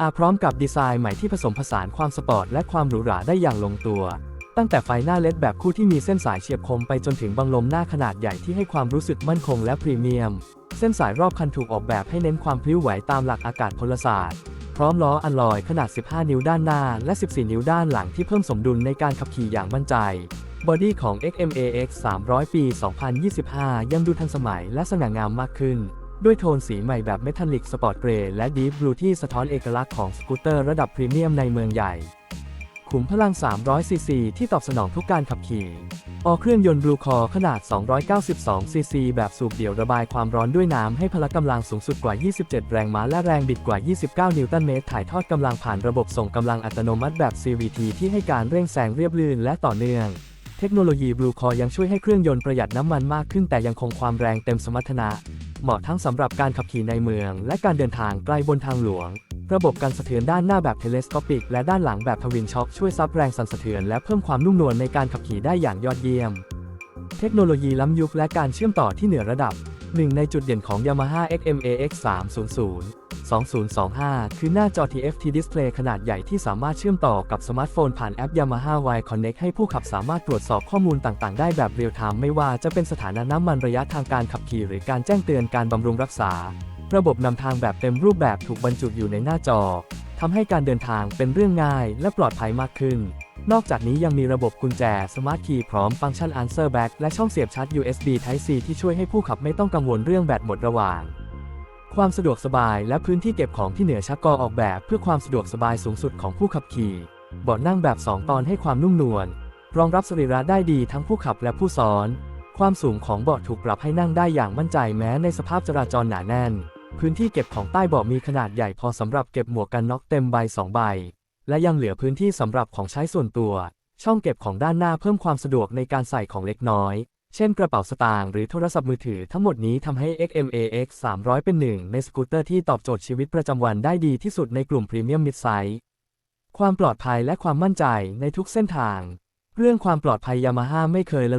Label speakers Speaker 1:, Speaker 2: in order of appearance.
Speaker 1: อาพร้อมกับดีไซน์ใหม่ที่ผสมผสานความสปอร์ตและความหรูหราได้อย่างลงตัว ตั้งแต่ไฟหน้าเลดแบบคู่ที่มีเส้นสายเฉียบคมไปจนถึงบังลมหน้าขนาดใหญ่ที่ให้ความรู้สึกมั่นคงและพรีเมียม เส้นสายรอบคันถูกออกแบบให้เน้นความพลิ้วไหวตามหลักอากาศพลศาสตร์ พร้อมล้ออัลลอยขนาด 15 นิ้วด้านหน้า และ 14 นิ้วด้านหลังที่เพิ่มสมดุลในการขับขี่อย่างมั่นใจบอดี้ของ XMAX 300 ปี 2025 ยังดูทันสมัยและสง่างามมากขึ้น ด้วยโทนสีใหม่แบบเมทัลลิกสปอร์ตเกรย์และดีฟบลูที่สะท้อนเอกลักษณ์ของสกูตเตอร์ระดับพรีเมียมในเมืองใหญ่ ขุมพลัง 300 ซีซีที่ตอบสนองทุกการขับขี่ออกเครื่องยนต์บลูคอขนาด 292 ซีซี แบบสูบเดี่ยวระบายความร้อนด้วยน้ำให้พละกำลังสูงสุดกว่า 27 แรงม้าและแรงบิดกว่า 29 นิวตันเมตร ถ่ายทอดกำลังผ่านระบบส่งกำลังอัตโนมัติแบบ CVT ที่ให้การเร่งแซงเรียบลื่นและต่อเนื่อง เทคโนโลยีบลูคอยังช่วยให้เครื่องยนต์ประหยัดน้ำมันมากขึ้นแต่ยังคงความแรงเต็มสมรรถนะ เหมาะทั้งสำหรับการขับขี่ในเมือง และการเดินทางไกลบนทางหลวง ระบบการสะเทือนด้านหน้าแบบเทเลสโคปิก และด้านหลังแบบทวินช็อคช่วยซับแรงสั่นสะเทือนและเพิ่มความนุ่มนวลในการขับขี่ได้อย่างยอดเยี่ยม เทคโนโลยีล้ำยุคและการเชื่อมต่อที่เหนือระดับหนึ่งในจุดเด่นของ Yamaha XMAX 300 2025 คือหน้าจอ TFT Display ขนาดใหญ่ที่สามารถเชื่อมต่อกับสมาร์ทโฟนผ่านแอป Yamaha Y Connect ให้ผู้ขับสามารถตรวจสอบข้อมูลต่างๆ ได้แบบเรียลไทม์ไม่ว่าจะเป็นสถานะน้ำมันระยะทางการขับขี่หรือการแจ้งเตือนการบำรุงรักษา ระบบนำทางแบบเต็มรูปแบบถูกบรรจุอยู่ในหน้าจอทำให้การเดินทางเป็นเรื่องง่ายและปลอดภัยมากขึ้น นอกจากนี้ยังมีระบบกุญแจ Smart Key พร้อมฟังก์ชัน Answer Back และช่องเสียบชาร์จ USB Type C ที่ช่วยให้ผู้ขับไม่ต้องกังวลเรื่องแบตหมดระหว่าง ความสะดวกสบายและพื้นที่เก็บของที่เหนือชักกอออกแบบเพื่อความสะดวกสบายสูงสุดของผู้ขับขี่เบาะนั่งแบบ 2 ตอนให้ความนุ่มนวลรองรับสรีระได้ดีทั้งผู้ขับและผู้ซ้อน ความสูงของเบาะถูกปรับให้นั่งได้อย่างมั่นใจแม้ในสภาพจราจรหนาแน่น พื้นที่เก็บของใต้เบาะมีขนาดใหญ่พอสำหรับเก็บหมวกกันน็อกเต็มใบ 2 ใบ และยังเหลือพื้นที่สำหรับของใช้ส่วนตัว ช่องเก็บของด้านหน้าเพิ่มความสะดวกในการใส่ของเล็กน้อย เช่นกระเป๋าสตางค์หรือโทรศัพท์มือถือทั้งหมดนี้ทำให้ XMAX 300 เป็นหนึ่งในสกูตเตอร์ที่ตอบโจทย์ชีวิตประจำวันได้ดีที่สุดในกลุ่มพรีเมียมมิดไซส์ความปลอดภัยและความมั่นใจในทุกเส้นทาง เรื่องความปลอดภัยยามาฮ่าไม่เคยละ